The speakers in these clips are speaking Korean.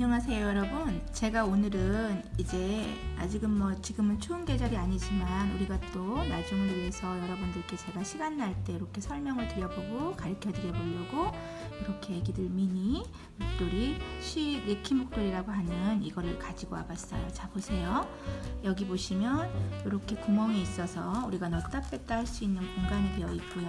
안녕하세요 여러분. 제가 오늘은 이제 아직은 뭐 지금은 추운 계절이 아니지만 우리가 또 나중을 위해서 여러분들께 제가 시간 날 때 이렇게 설명을 드려보고 가르쳐 드려보려고 이렇게 애기들 미니 목도리 쉬 네키 목도리라고 하는 이거를 가지고 와봤어요. 자 보세요. 여기 보시면 이렇게 구멍이 있어서 우리가 넣었다 뺐다 할 수 있는 공간이 되어 있고요.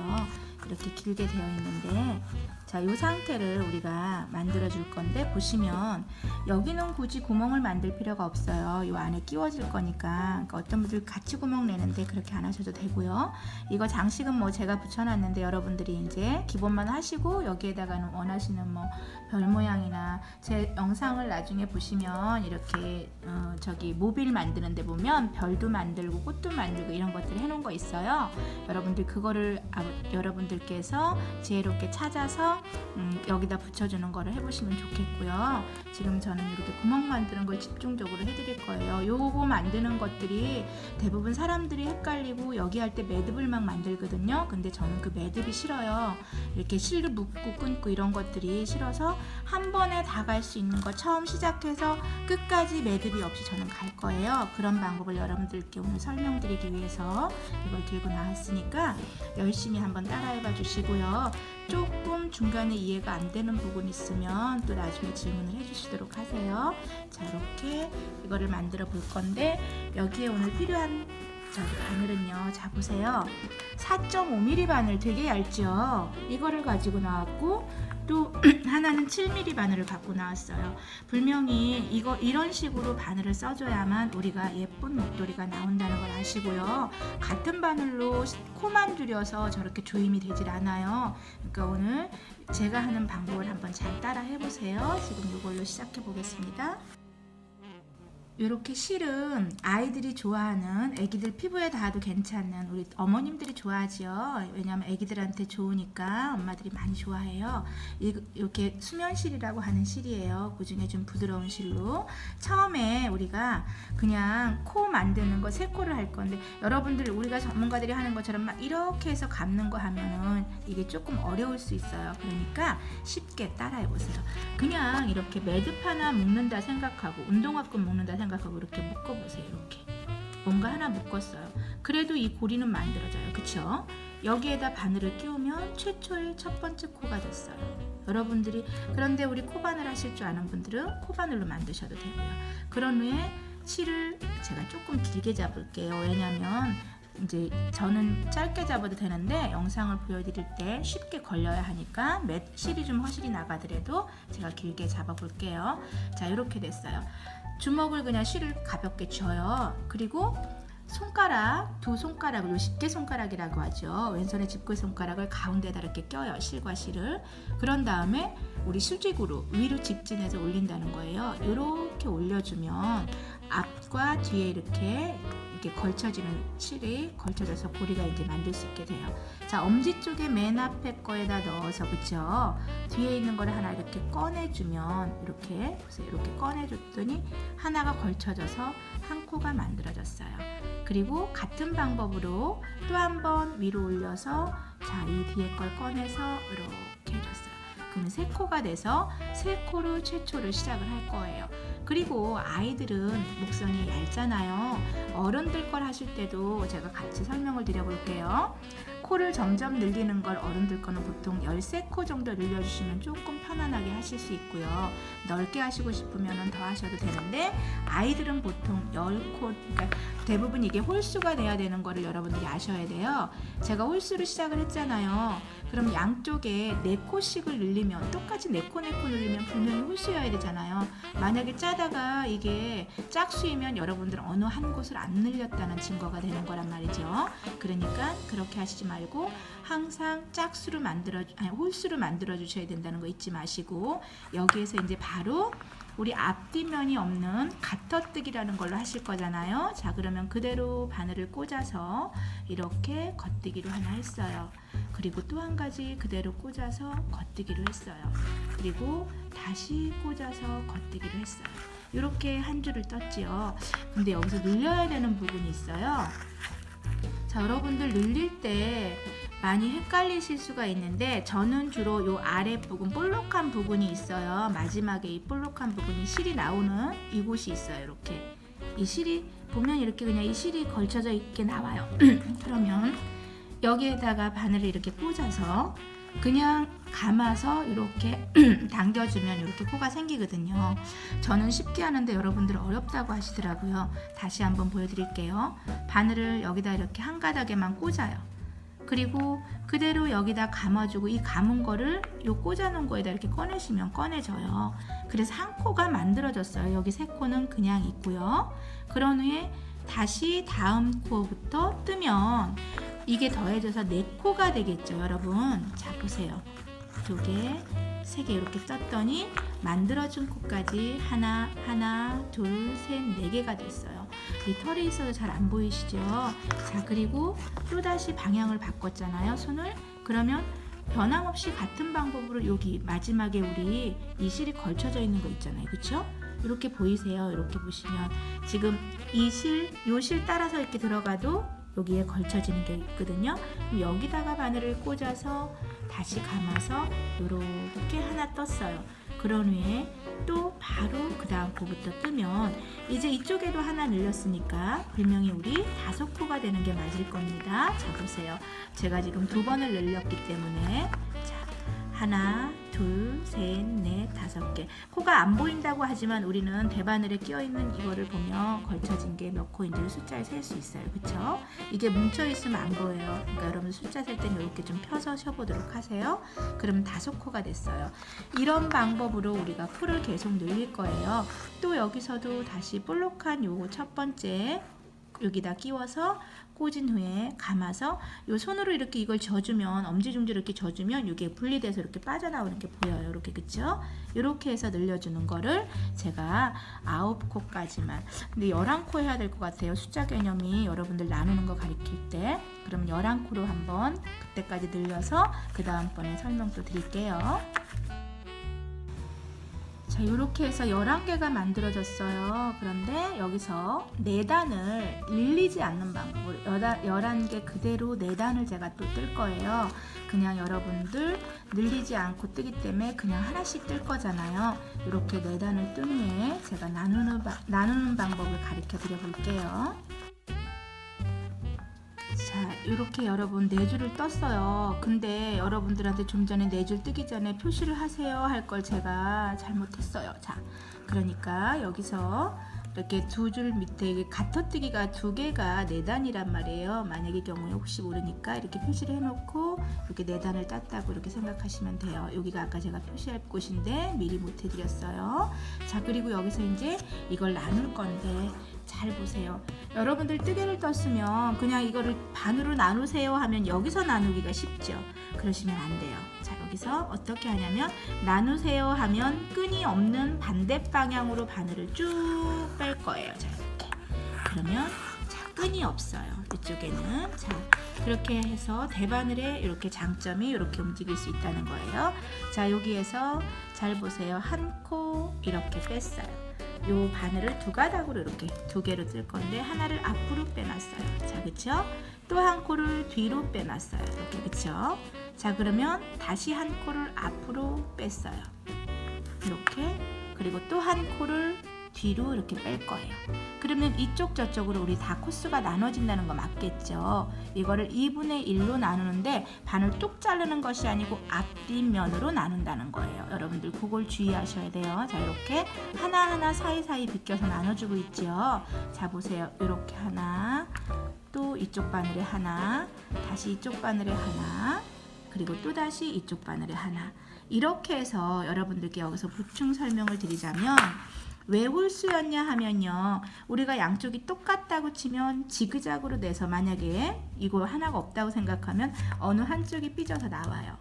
이렇게 길게 되어 있는데 자, 이 상태를 우리가 만들어 줄 건데 보시면 여기는 굳이 구멍을 만들 필요가 없어요. 이 안에 끼워질 거니까 그러니까 어떤 분들 같이 구멍 내는데 그렇게 안 하셔도 되고요. 이거 장식은 뭐 제가 붙여놨는데 여러분들이 이제 기본만 하시고 여기에다가는 원하시는 뭐 별 모양이나 제 영상을 나중에 보시면 이렇게 어, 저기 모빌 만드는데 보면 별도 만들고 꽃도 만들고 이런 것들 해놓은 거 있어요. 여러분들 그거를 아, 여러분들께서 지혜롭게 찾아서 음, 여기다 붙여주는 거를 해보시면 좋겠고요. 지금 저는 이렇게 구멍 만드는 걸 집중적으로 해드릴 거예요. 요거 만드는 것들이 대부분 사람들이 헷갈리고 여기 할 때 매듭을 막 만들거든요. 근데 저는 그 매듭이 싫어요. 이렇게 실로 묶고 끊고 이런 것들이 싫어서 한 번에 다 갈 수 있는 거 처음 시작해서 끝까지 매듭이 없이 저는 갈 거예요. 그런 방법을 여러분들께 오늘 설명드리기 위해서 이걸 들고 나왔으니까 열심히 한번 따라해봐 주시고요. 조금 중 간에 이해가 안 되는 부분 있으면 또 나중에 질문을 해주시도록 하세요. 자 이렇게 이거를 만들어 볼 건데 여기에 오늘 필요한 저기 바늘은요. 자 보세요. 4.5mm 바늘 되게 얇죠. 이거를 가지고 나왔고 또 하나는 7mm 바늘을 갖고 나왔어요. 분명히 이거 이런 식으로 바늘을 써줘야만 우리가 예쁜 목도리가 나온다는 걸 아시고요. 같은 바늘로 코만 줄여서 저렇게 조임이 되질 않아요. 그러니까 오늘 제가 하는 방법을 한번 잘 따라 해보세요. 지금 이걸로 시작해 보겠습니다. 이렇게 실은 아이들이 좋아하는 애기들 피부에 닿아도 괜찮은 우리 어머님들이 좋아하지요. 왜냐하면 애기들한테 좋으니까 엄마들이 많이 좋아해요. 이- 이렇게 수면실이라고 하는 실이에요. 그 중에 좀 부드러운 실로 처음에 우리가 그냥 코 만드는 거세 코를 할 건데 여러분들 우리가 전문가들이 하는 것처럼 막 이렇게 해서 감는 거 하면은 이게 조금 어려울 수 있어요. 그러니까 쉽게 따라해 보세요. 그냥 이렇게 매듭 하나 묶는다 생각하고 운동화끈 묶는다 생각 하고 이렇게 묶어보세요. 이렇게 뭔가 하나 묶었어요. 그래도 이 고리는 만들어져요. 그쵸? 여기에다 바늘을 끼우면 최초의 첫 번째 코가 됐어요. 여러분들이 그런데 우리 코바늘 하실 줄 아는 분들은 코바늘로 만드셔도 되고요. 그런 후에 실을 제가 조금 길게 잡을게요. 왜냐면 이제 저는 짧게 잡아도 되는데 영상을 보여드릴 때 쉽게 걸려야 하니까 몇 실이 좀 허실이 나가더라도 제가 길게 잡아볼게요. 자 이렇게 됐어요. 주먹을 그냥 실을 가볍게 쥐어요. 그리고 손가락 두 손가락을 요 십개 손가락이라고 하죠. 왼손에 집게 손가락을 가운데다 이렇게 껴요. 실과 실을. 그런 다음에 우리 수직으로 위로 직진해서 올린다는 거예요. 이렇게 올려주면 앞과 뒤에 이렇게 이렇게 걸쳐지는 실이 걸쳐져서 고리가 이제 만들 수 있게 돼요. 자 엄지 쪽에 맨 앞에 거에다 넣어서 그쵸? 뒤에 있는 거를 하나 이렇게 꺼내주면 이렇게 보세요. 이렇게 꺼내줬더니 하나가 걸쳐져서 한 코가 만들어졌어요. 그리고 같은 방법으로 또 한 번 위로 올려서 자 이 뒤에 걸 꺼내서 이렇게 해줬어요. 그러면 세 코가 돼서 세 코로 최초를 시작을 할 거예요. 그리고 아이들은 목선이 얇잖아요. 어른들 걸 하실 때도 제가 같이 설명을 드려볼게요. 코를 점점 늘리는 걸 어른들 거는 보통 13코 정도 늘려주시면 조금 편안하게 하실 수 있고요. 넓게 하시고 싶으면 더 하셔도 되는데 아이들은 보통 10코, 그러니까 대부분 이게 홀수가 돼야 되는 거를 여러분들이 아셔야 돼요. 제가 홀수로 시작을 했잖아요. 그럼 양쪽에 4코씩을 늘리면 똑같이 4코 4코 늘리면 분명히 홀수여야 되잖아요. 만약에 짜다가 이게 짝수이면 여러분들은 어느 한 곳을 안 늘렸다는 증거가 되는 거란 말이죠. 그러니까 그렇게 하시지 말고 항상 짝수로 만들어 아니 홀수로 만들어 주셔야 된다는 거 잊지 마시고 여기에서 이제 바로 우리 앞뒤면이 없는 가터뜨기라는 걸로 하실 거잖아요. 자, 그러면 그대로 바늘을 꽂아서 이렇게 겉뜨기로 하나 했어요. 그리고 또 한 가지 그대로 꽂아서 겉뜨기로 했어요. 그리고 다시 꽂아서 겉뜨기로 했어요. 이렇게 한 줄을 떴지요. 근데 여기서 늘려야 되는 부분이 있어요. 자, 여러분들 늘릴 때 많이 헷갈리실 수가 있는데 저는 주로 요 아래 부분 볼록한 부분이 있어요. 마지막에 이 볼록한 부분이 실이 나오는 이곳이 있어요. 이렇게 이 실이 보면 이렇게 그냥 이 실이 걸쳐져 있게 나와요. 그러면 여기에다가 바늘을 이렇게 꽂아서 그냥 감아서 이렇게 당겨주면 이렇게 코가 생기거든요. 저는 쉽게 하는데 여러분들 어렵다고 하시더라고요. 다시 한번 보여드릴게요. 바늘을 여기다 이렇게 한 가닥에만 꽂아요. 그리고 그대로 여기다 감아주고 이 감은 거를 요 꽂아놓은 거에다 이렇게 꺼내시면 꺼내져요. 그래서 한 코가 만들어졌어요. 여기 세 코는 그냥 있고요. 그런 후에 다시 다음 코부터 뜨면 이게 더해져서 네 코가 되겠죠, 여러분. 자 보세요. 두 개, 세 개 이렇게 떴더니 만들어준 코까지 하나, 하나, 둘, 셋, 네 개가 됐어요. 이 털이 있어서 잘 안 보이시죠? 자 그리고 또 다시 방향을 바꿨잖아요, 손을. 그러면 변함없이 같은 방법으로 여기 마지막에 우리 이 실이 걸쳐져 있는 거 있잖아요, 그렇죠? 이렇게 보이세요? 이렇게 보시면 지금 이 실, 요 실 따라서 이렇게 들어가도 여기에 걸쳐지는 게 있거든요. 여기다가 바늘을 꽂아서 다시 감아서 이렇게 하나 떴어요. 그런 후에 또 바로 그 다음 코부터 뜨면 이제 이쪽에도 하나 늘렸으니까 분명히 우리 다섯 코가 되는 게 맞을 겁니다. 자 보세요. 제가 지금 두 번을 늘렸기 때문에 자 하나, 둘, 셋, 넷, 다섯 개. 코가 안 보인다고 하지만 우리는 대바늘에 끼어 있는 이거를 보면 걸쳐진 게 몇 코인지를 숫자에 셀수 있어요. 그렇죠? 이게 뭉쳐 있으면 안 보여요. 그러니까 여러분 숫자 셀 때는 이렇게 좀 펴서 쉬어보도록 하세요. 그러면 다섯 코가 됐어요. 이런 방법으로 우리가 코를 계속 늘릴 거예요. 또 여기서도 다시 볼록한 요거 첫 번째 여기다 끼워서 꽂은 후에 감아서 요 손으로 이렇게 이걸 져주면 엄지중지로 이렇게 져주면 이게 분리돼서 이렇게 빠져나오는 게 보여요. 이렇게 그쵸? 이렇게 해서 늘려주는 거를 제가 아홉 코까지만 근데 열한 코 해야 될 것 같아요. 숫자 개념이 여러분들 나누는 거 가리킬 때 그러면 열한 코로 한번 그때까지 늘려서 그 다음번에 설명 또 드릴게요. 자, 이렇게 해서 11개가 만들어졌어요. 그런데 여기서 4단을 늘리지 않는 방법으로 11개 그대로 4단을 제가 또 뜰 거예요. 그냥 여러분들 늘리지 않고 뜨기 때문에 그냥 하나씩 뜰 거잖아요. 이렇게 4단을 뜬 후에 제가 나누는, 바, 나누는 방법을 가르쳐 드려 볼게요. 자, 이렇게 여러분 네 줄을 떴어요. 근데 여러분들한테 좀 전에 네 줄 뜨기 전에 표시를 하세요 할 걸 제가 잘못했어요. 자, 그러니까 여기서 이렇게 두 줄 밑에 가터뜨기가 두 개가 네 단이란 말이에요. 만약의 경우에 혹시 모르니까 이렇게 표시를 해놓고 이렇게 네 단을 땄다고 이렇게 생각하시면 돼요. 여기가 아까 제가 표시할 곳인데 미리 못 해드렸어요. 자, 그리고 여기서 이제 이걸 나눌 건데 잘 보세요. 여러분들 뜨개를 떴으면 그냥 이거를 반으로 나누세요 하면 여기서 나누기가 쉽죠. 그러시면 안 돼요. 자, 여기서 어떻게 하냐면 나누세요 하면 끈이 없는 반대 방향으로 바늘을 쭉 뺄 거예요. 자, 이렇게. 그러면 자, 끈이 없어요. 이쪽에는. 자, 그렇게 해서 대바늘에 이렇게 장점이 이렇게 움직일 수 있다는 거예요. 자, 여기에서 잘 보세요. 한 코 이렇게 뺐어요. 요 바늘을 두 가닥으로 이렇게 두 개로 뜰 건데 하나를 앞으로 빼놨어요. 자, 그쵸? 또 한 코를 뒤로 빼놨어요. 이렇게 그쵸? 자, 그러면 다시 한 코를 앞으로 뺐어요. 이렇게 그리고 또 한 코를 뒤로 이렇게 뺄 거예요. 그러면 이쪽 저쪽으로 우리 다 코스가 나눠진다는 거 맞겠죠? 이거를 2분의 1로 나누는데 반을 뚝 자르는 것이 아니고 앞뒷면으로 나눈다는 거예요. 여러분들 그걸 주의하셔야 돼요. 자, 이렇게 하나하나 사이사이 비껴서 나눠주고 있죠. 자, 보세요. 이렇게 하나, 또 이쪽 바늘에 하나, 다시 이쪽 바늘에 하나, 그리고 또 다시 이쪽 바늘에 하나. 이렇게 해서 여러분들께 여기서 보충 설명을 드리자면 왜 홀수였냐 하면요. 우리가 양쪽이 똑같다고 치면 지그작으로 내서 만약에 이거 하나가 없다고 생각하면 어느 한쪽이 삐져서 나와요.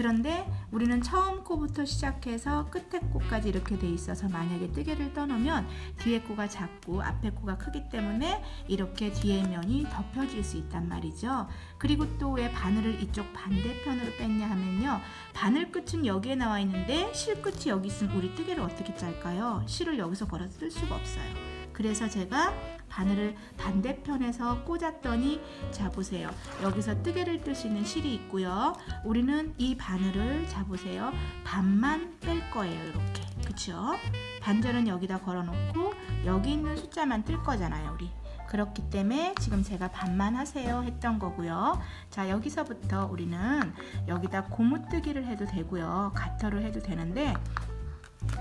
그런데 우리는 처음 코부터 시작해서 끝에 코까지 이렇게 돼 있어서 만약에 뜨개를 떠놓으면 뒤에 코가 작고 앞에 코가 크기 때문에 이렇게 뒤에 면이 덮여질 수 있단 말이죠. 그리고 또 왜 바늘을 이쪽 반대편으로 뺐냐 하면요. 바늘 끝은 여기에 나와 있는데 실 끝이 여기 있으면 우리 뜨개를 어떻게 짤까요? 실을 여기서 걸어서 뜰 수가 없어요. 그래서 제가 바늘을 반대편에서 꽂았더니 자 보세요. 여기서 뜨개를 뜰 수 있는 실이 있고요. 우리는 이 바늘을 자 보세요. 반만 뺄 거예요. 이렇게. 그쵸? 반절은 여기다 걸어놓고 여기 있는 숫자만 뜰 거잖아요. 우리. 그렇기 때문에 지금 제가 반만 하세요 했던 거고요. 자 여기서부터 우리는 여기다 고무뜨기를 해도 되고요. 가터를 해도 되는데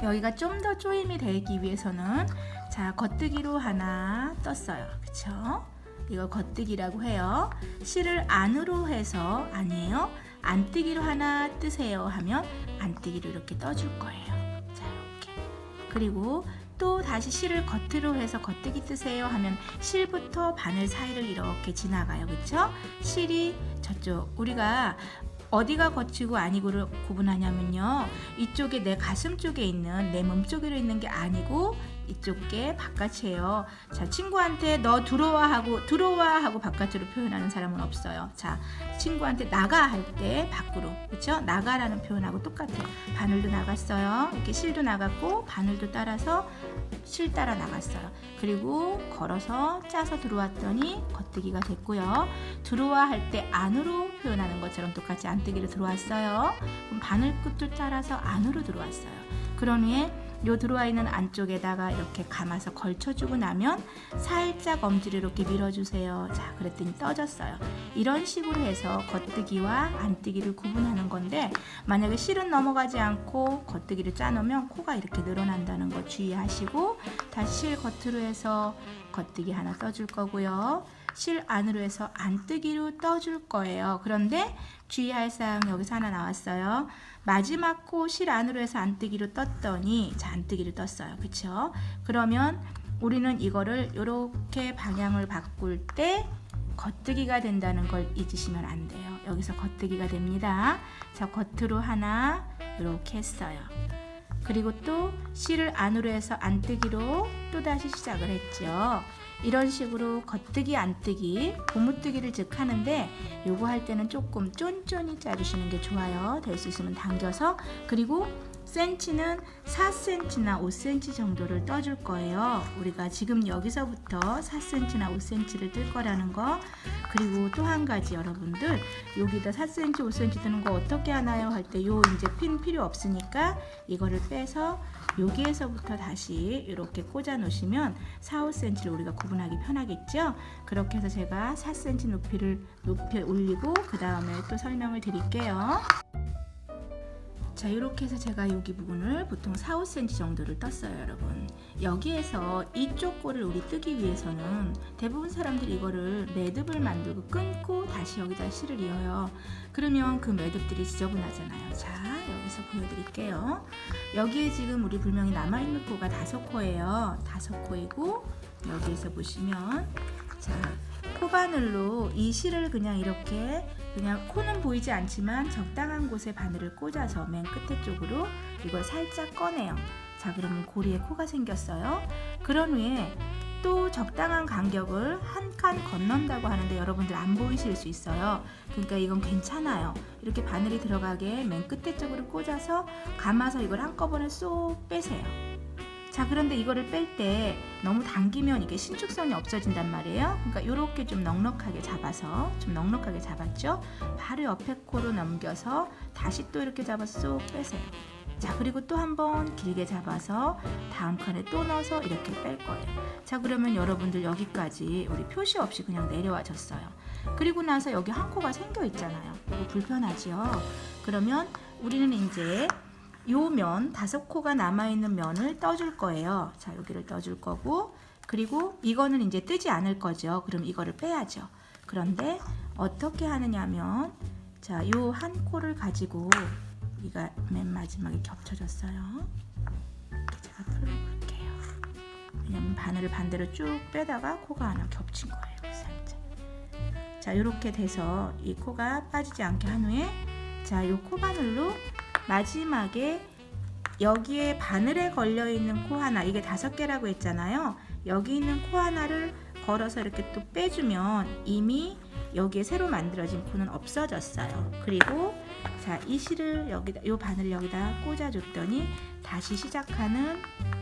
여기가 좀 더 조임이 되기 위해서는 자 겉뜨기로 하나 떴어요. 그쵸? 이거 겉뜨기라고 해요. 실을 안으로 해서 아니에요. 안뜨기로 하나 뜨세요 하면 안뜨기로 이렇게 떠줄 거예요. 자 이렇게 그리고 또 다시 실을 겉으로 해서 겉뜨기 뜨세요 하면 실부터 바늘 사이를 이렇게 지나가요. 그쵸? 실이 저쪽 우리가 어디가 거치고 아니고를 구분하냐면요. 이쪽에 내 가슴 쪽에 있는 내 몸 쪽으로 있는 게 아니고 이쪽에 바깥이에요. 자, 친구한테 너 들어와 하고 들어와 하고 바깥으로 표현하는 사람은 없어요. 자, 친구한테 나가 할 때 밖으로. 그렇죠? 나가라는 표현하고 똑같아요. 바늘도 나갔어요. 이렇게 실도 나갔고 바늘도 따라서 실 따라 나갔어요. 그리고 걸어서 짜서 들어왔더니 겉뜨기가 됐고요. 들어와 할 때 안으로 표현하는 것처럼 똑같이 안뜨기로 들어왔어요. 그럼 바늘 끝을 따라서 안으로 들어왔어요. 그런 후에 요 들어와 있는 안쪽에다가 이렇게 감아서 걸쳐주고 나면 살짝 엄지를 이렇게 밀어주세요. 자, 그랬더니 떠졌어요. 이런 식으로 해서 겉뜨기와 안뜨기를 구분하는 건데 만약에 실은 넘어가지 않고 겉뜨기를 짜놓으면 코가 이렇게 늘어난다는 거 주의하시고 다시 실 겉으로 해서 겉뜨기 하나 떠줄 거고요. 실 안으로 해서 안뜨기로 떠줄 거예요. 그런데 주의할 사항 여기서 하나 나왔어요. 마지막 코 실 안으로 해서 안뜨기로 떴더니 자 안뜨기로 떴어요. 그쵸? 그러면 우리는 이거를 이렇게 방향을 바꿀 때 겉뜨기가 된다는 걸 잊으시면 안 돼요. 여기서 겉뜨기가 됩니다. 자 겉으로 하나 이렇게 했어요. 그리고 또 실을 안으로 해서 안뜨기로 또 다시 시작을 했죠. 이런 식으로 겉뜨기 안뜨기 고무뜨기를 즉 하는데 요거 할 때는 조금 쫀쫀히 짜주시는 게 좋아요. 될 수 있으면 당겨서. 그리고 센치는 4cm나 5cm 정도를 떠줄 거예요 우리가 지금 여기서부터 4cm나 5cm를 뜰 거라는 거 그리고 또 한 가지 여러분들 여기다 4cm 5cm 뜨는 거 어떻게 하나요 할 때 요 이제 핀 필요 없으니까 이거를 빼서 여기에서부터 다시 이렇게 꽂아 놓으시면 4, 5cm를 우리가 구분하기 편하겠죠? 그렇게 해서 제가 4cm 높이를 높여 올리고 그 다음에 또 설명을 드릴게요. 자 이렇게 해서 제가 여기 부분을 보통 4, 5cm 정도를 떴어요 여러분. 여기에서 이쪽 꼴을 우리 뜨기 위해서는 대부분 사람들이 이거를 매듭을 만들고 끊고 다시 여기다 실을 이어요. 그러면 그 매듭들이 지저분하잖아요. 자 여기서 보여드릴게요. 여기에 지금 우리 불명이 남아있는 코가 다섯 코예요. 다섯 코이고 여기에서 보시면 자 코바늘로 이 실을 그냥 이렇게 그냥 코는 보이지 않지만 적당한 곳에 바늘을 꽂아서 맨 끝에 쪽으로 이걸 살짝 꺼내요. 자, 그러면 고리에 코가 생겼어요. 그런 후에 또 적당한 간격을 한 칸 건넌다고 하는데 여러분들 안 보이실 수 있어요. 그러니까 이건 괜찮아요. 이렇게 바늘이 들어가게 맨 끝에 쪽으로 꽂아서 감아서 이걸 한꺼번에 쏙 빼세요. 자 그런데 이거를 뺄 때 너무 당기면 이게 신축성이 없어진단 말이에요. 그러니까 이렇게 좀 넉넉하게 잡아서 좀 넉넉하게 잡았죠? 바로 옆에 코로 넘겨서 다시 또 이렇게 잡아서 쏙 빼세요. 자 그리고 또 한 번 길게 잡아서 다음 칸에 또 넣어서 이렇게 뺄 거예요. 자 그러면 여러분들 여기까지 우리 표시 없이 그냥 내려와 줬어요. 그리고 나서 여기 한 코가 생겨 있잖아요. 이거 불편하지요? 그러면 우리는 이제 요 면 다섯 코가 남아있는 면을 떠줄 거예요. 자, 여기를 떠줄 거고 그리고 이거는 이제 뜨지 않을 거죠. 그럼 이거를 빼야죠. 그런데 어떻게 하느냐면 자, 요 한 코를 가지고 우리가 맨 마지막에 겹쳐졌어요. 제가 풀어볼게요. 왜냐면 바늘을 반대로 쭉 빼다가 코가 하나 겹친 거예요. 살짝. 자, 이렇게 돼서 이 코가 빠지지 않게 한 후에 자, 요 코바늘로 마지막에 여기에 바늘에 걸려 있는 코 하나 이게 다섯 개라고 했잖아요. 여기 있는 코 하나를 걸어서 이렇게 또 빼주면 이미 여기에 새로 만들어진 코는 없어졌어요. 그리고 자, 이 실을 여기다 요 바늘을 여기다 꽂아줬더니 다시 시작하는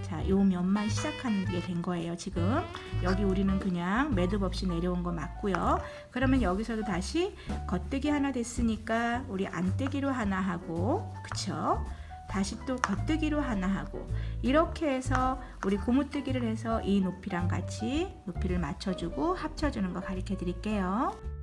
자, 요 면만 시작하는 게된 거예요, 지금. 여기 우리는 그냥 매듭 없이 내려온 거 맞고요. 그러면 여기서도 다시 겉뜨기 하나 됐으니까 우리 안뜨기로 하나 하고, 그쵸? 다시 또 겉뜨기로 하나 하고 이렇게 해서 우리 고무뜨기를 해서 이 높이랑 같이 높이를 맞춰주고 합쳐주는 거 가르쳐 드릴게요.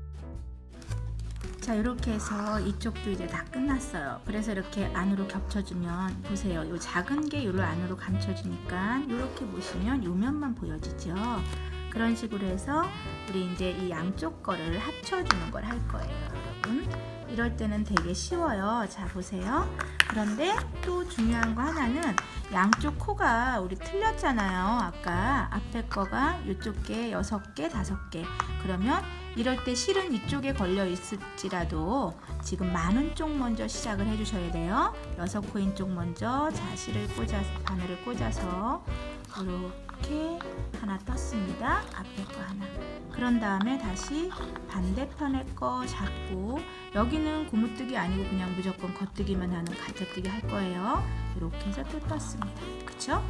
자 이렇게 해서 이쪽도 이제 다 끝났어요. 그래서 이렇게 안으로 겹쳐주면 보세요. 이 작은 게 요를 안으로 감춰주니까 이렇게 보시면 요 면만 보여지죠. 그런 식으로 해서 우리 이제 이 양쪽 거를 합쳐주는 걸 할 거예요, 여러분. 이럴 때는 되게 쉬워요. 자 보세요. 그런데 또 중요한 거 하나는 양쪽 코가 우리 틀렸잖아요. 아까 앞에 거가 이쪽 게 여섯 개, 다섯 개. 그러면 이럴 때 실은 이쪽에 걸려 있을지라도 지금 많은 쪽 먼저 시작을 해주셔야 돼요. 여섯 코인 쪽 먼저 자 실을 꽂아 바늘을 꽂아서 이렇게 하나 떴습니다. 앞에 거 하나. 그런 다음에 다시 반대편에 거 잡고 여기는 고무뜨기 아니고 그냥 무조건 겉뜨기만 하는 가짜뜨기 할 거예요. 이렇게 해서 또 떴습니다. 그쵸?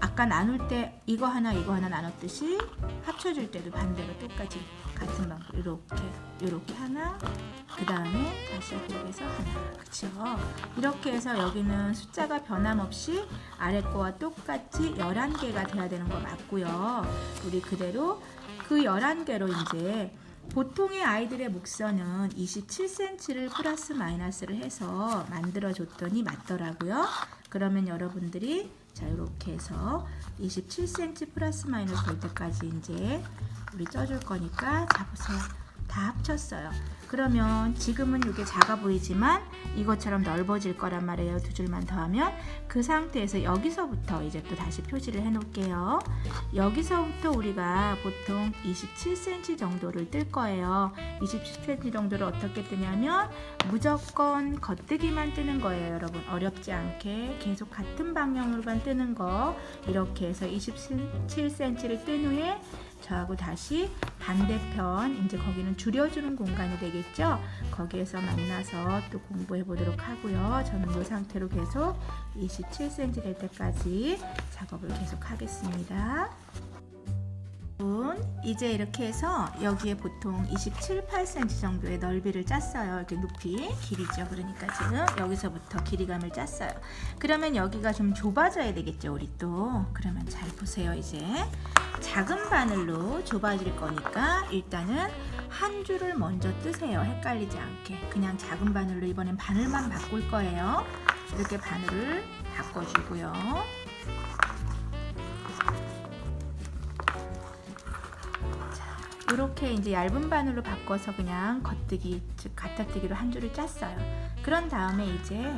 아까 나눌 때 이거 하나 이거 하나 나눴듯이 합쳐줄 때도 반대로 똑같이 같은 방법 이렇게 이렇게 하나 그 다음에 다시 여기서 하나. 그쵸? 이렇게 해서 여기는 숫자가 변함없이 아래 거와 똑같이 11개가 돼야 되는 거 맞고요. 우리 그대로 그 11개로 이제 보통의 아이들의 목선은 27cm를 플러스 마이너스를 해서 만들어 줬더니 맞더라고요. 그러면 여러분들이 자 이렇게 해서 27cm 플러스 마이너스 될 때까지 이제 우리 쪄줄 거니까 자 보세요. 다 합쳤어요. 그러면 지금은 이게 작아 보이지만 이것처럼 넓어질 거란 말이에요. 두 줄만 더 하면 그 상태에서 여기서부터 이제 또 다시 표시를 해 놓을게요. 여기서부터 우리가 보통 27cm 정도를 뜰 거예요. 27cm 정도를 어떻게 뜨냐면 무조건 겉뜨기만 뜨는 거예요, 여러분. 어렵지 않게 계속 같은 방향으로만 뜨는 거. 이렇게 해서 27cm를 뜬 후에 저하고 다시 반대편 이제 거기는 줄여주는 공간이 되겠죠. 거기에서 만나서 또 공부해 보도록 하고요. 저는 이 상태로 계속 27cm 될 때까지 작업을 계속 하겠습니다. 이제 이렇게 해서 여기에 보통 27, 8cm 정도의 넓이를 짰어요. 이렇게 높이 길이죠. 그러니까 지금 여기서부터 길이감을 짰어요. 그러면 여기가 좀 좁아져야 되겠죠, 우리 또. 그러면 잘 보세요, 이제. 작은 바늘로 좁아질 거니까 일단은 한 줄을 먼저 뜨세요. 헷갈리지 않게. 그냥 작은 바늘로 이번엔 바늘만 바꿀 거예요. 이렇게 바늘을 바꿔주고요. 이렇게 이제 얇은 바늘로 바꿔서 그냥 겉뜨기 즉 가타뜨기로 한 줄을 짰어요. 그런 다음에 이제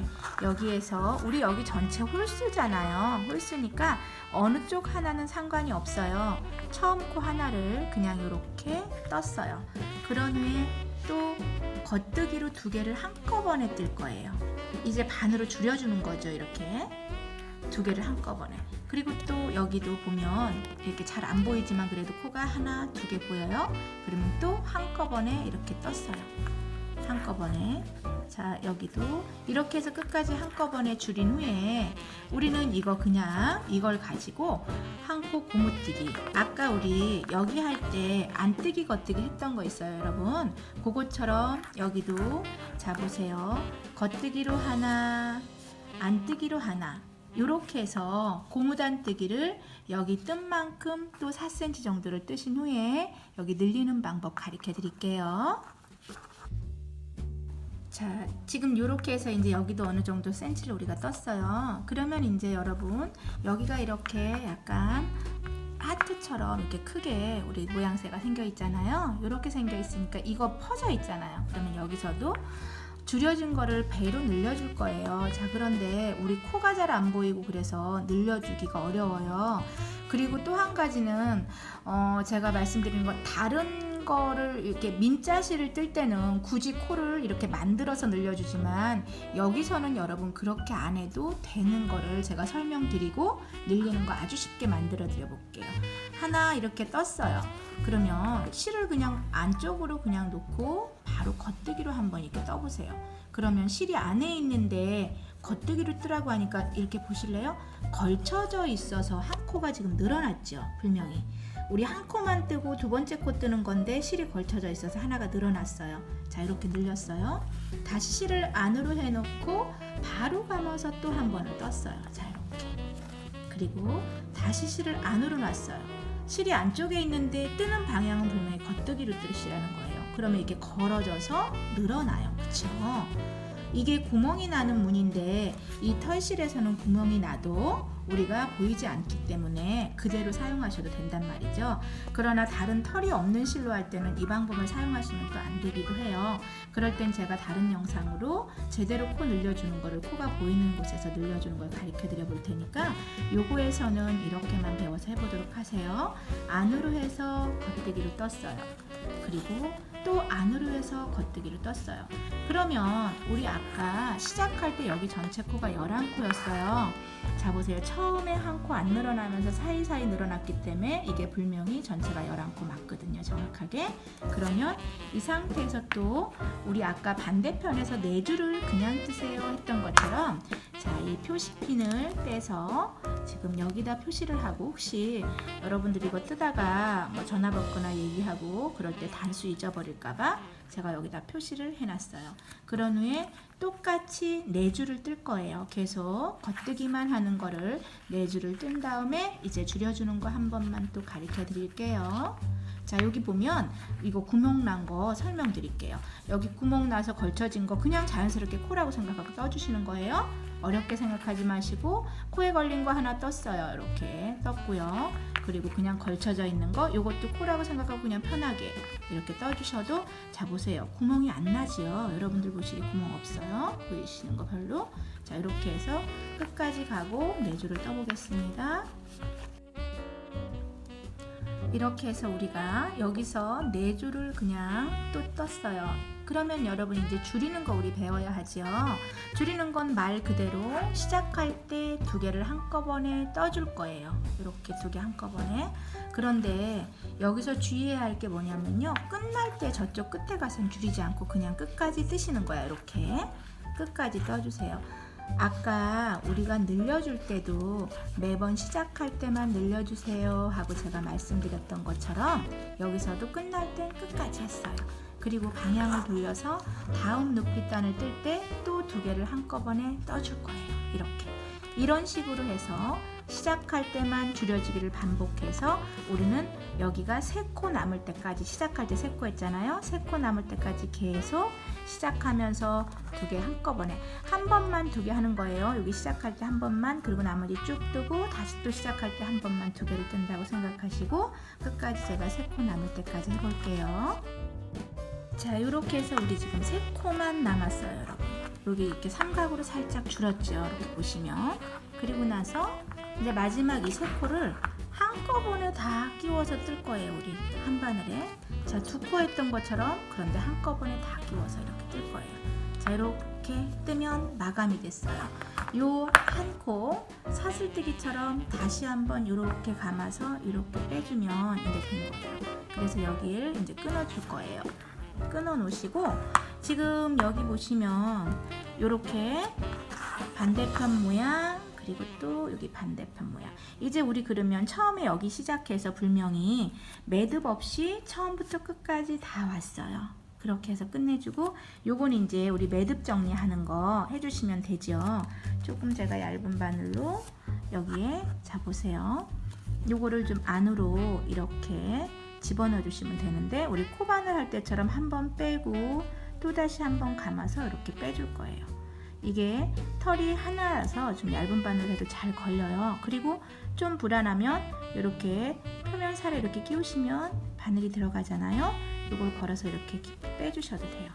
여기에서 우리 여기 전체 홀수잖아요. 홀수니까 어느 쪽 하나는 상관이 없어요. 처음 코 하나를 그냥 이렇게 떴어요. 그런 후에 또 겉뜨기로 두 개를 한꺼번에 뜰 거예요. 이제 반으로 줄여주는 거죠. 이렇게 두 개를 한꺼번에. 그리고 또 여기도 보면 이렇게 잘 안 보이지만 그래도 코가 하나, 두 개 보여요. 그러면 또 한꺼번에 이렇게 떴어요. 한꺼번에. 자, 여기도 이렇게 해서 끝까지 한꺼번에 줄인 후에 우리는 이거 그냥 이걸 가지고 한 코 고무뜨기. 아까 우리 여기 할 때 안 뜨기 겉뜨기 했던 거 있어요, 여러분. 그것처럼 여기도 자 보세요. 겉뜨기로 하나, 안 뜨기로 하나. 이렇게 해서 고무단 뜨기를 여기 뜬 만큼 또 4cm 정도를 뜨신 후에 여기 늘리는 방법 가르쳐 드릴게요. 자, 지금 이렇게 해서 이제 여기도 어느 정도 센치를 우리가 떴어요. 그러면 이제 여러분 여기가 이렇게 약간 하트처럼 이렇게 크게 우리 모양새가 생겨 있잖아요. 이렇게 생겨 있으니까 이거 퍼져 있잖아요. 그러면 여기서도 줄여진 거를 배로 늘려줄 거예요. 자, 그런데 우리 코가 잘 안 보이고 그래서 늘려주기가 어려워요. 그리고 또 한 가지는 어, 제가 말씀드린 건 다른 거를 이렇게 민자실을 뜰 때는 굳이 코를 이렇게 만들어서 늘려주지만 여기서는 여러분 그렇게 안 해도 되는 거를 제가 설명드리고 늘리는 거 아주 쉽게 만들어 드려 볼게요. 하나 이렇게 떴어요. 그러면 실을 그냥 안쪽으로 그냥 놓고 바로 겉뜨기로 한번 이렇게 떠보세요. 그러면 실이 안에 있는데 겉뜨기로 뜨라고 하니까 이렇게 보실래요? 걸쳐져 있어서 한 코가 지금 늘어났죠. 불명이. 우리 한 코만 뜨고 두 번째 코 뜨는 건데 실이 걸쳐져 있어서 하나가 늘어났어요. 자 이렇게 늘렸어요. 다시 실을 안으로 해놓고 바로 감아서 또 한 번을 떴어요. 자 이렇게. 그리고 다시 실을 안으로 놨어요. 실이 안쪽에 있는데 뜨는 방향은 분명히 겉뜨기로 뜨시라는 거예요. 그러면 이게 걸어져서 늘어나요. 그렇죠? 이게 구멍이 나는 문인데 이 털실에서는 구멍이 나도 우리가 보이지 않기 때문에 그대로 사용하셔도 된단 말이죠. 그러나 다른 털이 없는 실로 할 때는 이 방법을 사용하시면 또 안 되기도 해요. 그럴 땐 제가 다른 영상으로 제대로 코 늘려주는 거를 코가 보이는 곳에서 늘려주는 걸 가르쳐 드려 볼 테니까 요거에서는 이렇게만 배워서 해보도록 하세요. 안으로 해서 겉뜨기로 떴어요. 그리고 또 안으로 해서 겉뜨기로 떴어요. 그러면 우리 아까 시작할 때 여기 전체 코가 11코였어요. 자 보세요. 처음에 한 코 안 늘어나면서 사이사이 늘어났기 때문에 이게 불명이 전체가 11코 맞거든요. 정확하게. 그러면 이 상태에서 또 우리 아까 반대편에서 네 줄을 그냥 뜨세요 했던 것처럼 자, 이 표시핀을 빼서 지금 여기다 표시를 하고 혹시 여러분들이 이거 뜨다가 뭐 전화 받거나 얘기하고 그럴 때 단수 잊어버릴 까봐 제가 여기다 표시를 해놨어요. 그런 후에 똑같이 네 줄을 뜰 거예요. 계속 겉뜨기만 하는 거를 네 줄을 뜬 다음에 이제 줄여주는 거 한 번만 또 가르쳐 드릴게요. 자 여기 보면 이거 구멍 난 거 설명드릴게요. 여기 구멍 나서 걸쳐진 거 그냥 자연스럽게 코라고 생각하고 떠주시는 거예요. 어렵게 생각하지 마시고 코에 걸린 거 하나 떴어요. 이렇게 떴고요. 그리고 그냥 걸쳐져 있는 거 이것도 코라고 생각하고 그냥 편하게 이렇게 떠주셔도 자 보세요. 구멍이 안 나지요. 여러분들 보시기 구멍 없어요. 보이시는 거 별로. 자 이렇게 해서 끝까지 가고 네 줄을 떠보겠습니다. 이렇게 해서 우리가 여기서 네 줄을 그냥 또 떴어요. 그러면 여러분 이제 줄이는 거 우리 배워야 하죠. 줄이는 건 말 그대로 시작할 때 두 개를 한꺼번에 떠줄 거예요. 이렇게 두 개 한꺼번에. 그런데 여기서 주의해야 할 게 뭐냐면요. 끝날 때 저쪽 끝에 가선 줄이지 않고 그냥 끝까지 뜨시는 거야. 이렇게. 끝까지 떠주세요. 아까 우리가 늘려줄 때도 매번 시작할 때만 늘려주세요 하고 제가 말씀드렸던 것처럼 여기서도 끝날 땐 끝까지 했어요. 그리고 방향을 돌려서 다음 높이단을 뜰 때 또 두 개를 한꺼번에 떠줄 거예요. 이렇게. 이런 식으로 해서 시작할 때만 줄여주기를 반복해서 우리는 여기가 세코 남을 때까지 시작할 때세코 했잖아요. 세코 남을 때까지 계속 시작하면서 두 개 한꺼번에 한 번만 두 개 하는 거예요. 여기 시작할 때 한 번만 그리고 나머지 쭉 뜨고 다시 또 시작할 때 한 번만 두 개를 뜬다고 생각하시고 끝까지 제가 세코 남을 때까지 해볼게요. 자 이렇게 해서 우리 지금 세 코만 남았어요 여러분. 여기 이렇게 삼각으로 살짝 줄었죠. 이렇게 보시면 그리고 나서 이제 마지막 이 세 코를 한꺼번에 다 끼워서 뜰 거예요 우리 한 바늘에. 자 두 코 했던 것처럼 그런데 한꺼번에 다 끼워서 이렇게 뜰 거예요. 자 이렇게 뜨면 마감이 됐어요. 요 한 코 사슬뜨기처럼 다시 한번 이렇게 감아서 이렇게 빼주면 이제 된 거예요. 그래서 여기를 이제 끊어줄 거예요. 끊어 놓으시고 지금 여기 보시면 이렇게 반대편 모양 그리고 또 여기 반대편 모양. 이제 우리 그러면 처음에 여기 시작해서 불명이 매듭 없이 처음부터 끝까지 다 왔어요. 그렇게 해서 끝내주고 요건 이제 우리 매듭 정리하는 거 해주시면 되죠. 조금 제가 얇은 바늘로 여기에 자 보세요. 요거를 좀 안으로 이렇게 집어넣어 주시면 되는데 우리 코바늘 할 때처럼 한 번 빼고 또 다시 한 번 감아서 이렇게 빼줄 거예요. 이게 털이 하나라서 좀 얇은 바늘 해도 잘 걸려요. 그리고 좀 불안하면 이렇게 표면 살에 이렇게 끼우시면 바늘이 들어가잖아요. 이걸 걸어서 이렇게 빼주셔도 돼요.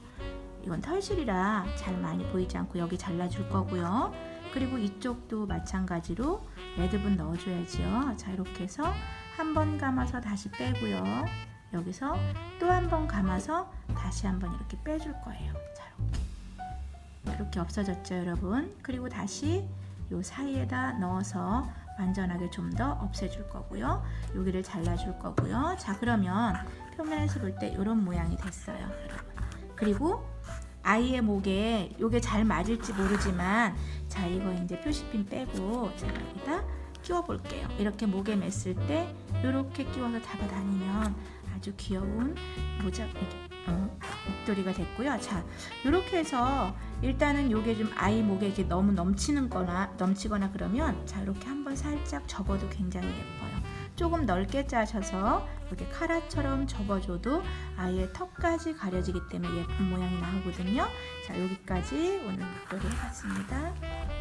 이건 털실이라 잘 많이 보이지 않고 여기 잘라줄 거고요. 그리고 이쪽도 마찬가지로 매듭은 넣어줘야지요. 자 이렇게 해서 한 번 감아서 다시 빼고요. 여기서 또 한 번 감아서 다시 한 번 이렇게 빼줄 거예요. 자 이렇게 이렇게 없어졌죠, 여러분. 그리고 다시 요 사이에다 넣어서 완전하게 좀 더 없애줄 거고요. 여기를 잘라줄 거고요. 자 그러면 표면에서 볼 때 이런 모양이 됐어요, 여러분. 그리고 아이의 목에 요게 잘 맞을지 모르지만 자 이거 이제 표시핀 빼고 제가 여기다 끼워 볼게요. 이렇게 목에 맸을 때 이렇게 끼워서 잡아다니면 아주 귀여운 모자 목도리가 됐고요. 자 이렇게 해서 일단은 요게 좀 아이 목에 이렇게 너무 넘치는 거나 넘치거나 그러면 자 이렇게 한번 살짝 접어도 굉장히 예뻐요. 조금 넓게 짜셔서 이렇게 카라처럼 접어줘도 아이의 턱까지 가려지기 때문에 예쁜 모양이 나오거든요. 자 여기까지 오늘 목도리 해봤습니다.